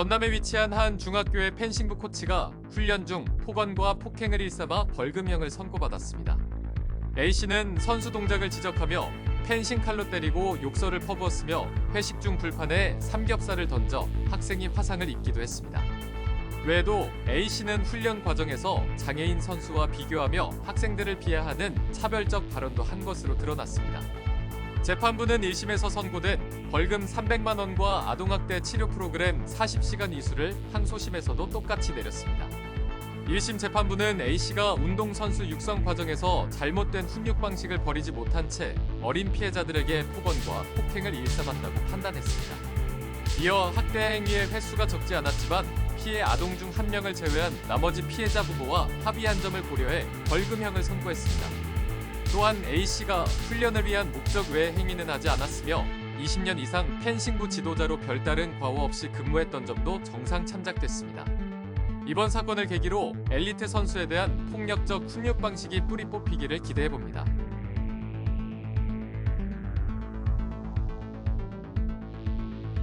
전남에 위치한 한 중학교의 펜싱부 코치가 훈련 중 폭언과 폭행을 일삼아 벌금형을 선고받았습니다. A씨는 선수 동작을 지적하며 펜싱 칼로 때리고 욕설을 퍼부었으며 회식 중 불판에 삼겹살을 던져 학생이 화상을 입기도 했습니다. 외에도 A씨는 훈련 과정에서 장애인 선수와 비교하며 학생들을 비하하는 차별적 발언도 한 것으로 드러났습니다. 재판부는 1심에서 선고된 벌금 300만 원과 아동학대 치료 프로그램 40시간 이수를 항소심에서도 똑같이 내렸습니다. 1심 재판부는 A씨가 운동선수 육성 과정에서 잘못된 훈육 방식을 버리지 못한 채 어린 피해자들에게 폭언과 폭행을 일삼았다고 판단했습니다. 이어 학대 행위의 횟수가 적지 않았지만 피해 아동 중 한 명을 제외한 나머지 피해자 부부와 합의한 점을 고려해 벌금형을 선고했습니다. 또한 A씨가 훈련을 위한 목적 외의 행위는 하지 않았으며 20년 이상 펜싱부 지도자로 별다른 과오 없이 근무했던 점도 정상 참작됐습니다. 이번 사건을 계기로 엘리트 선수에 대한 폭력적 훈육 방식이 뿌리 뽑히기를 기대해 봅니다.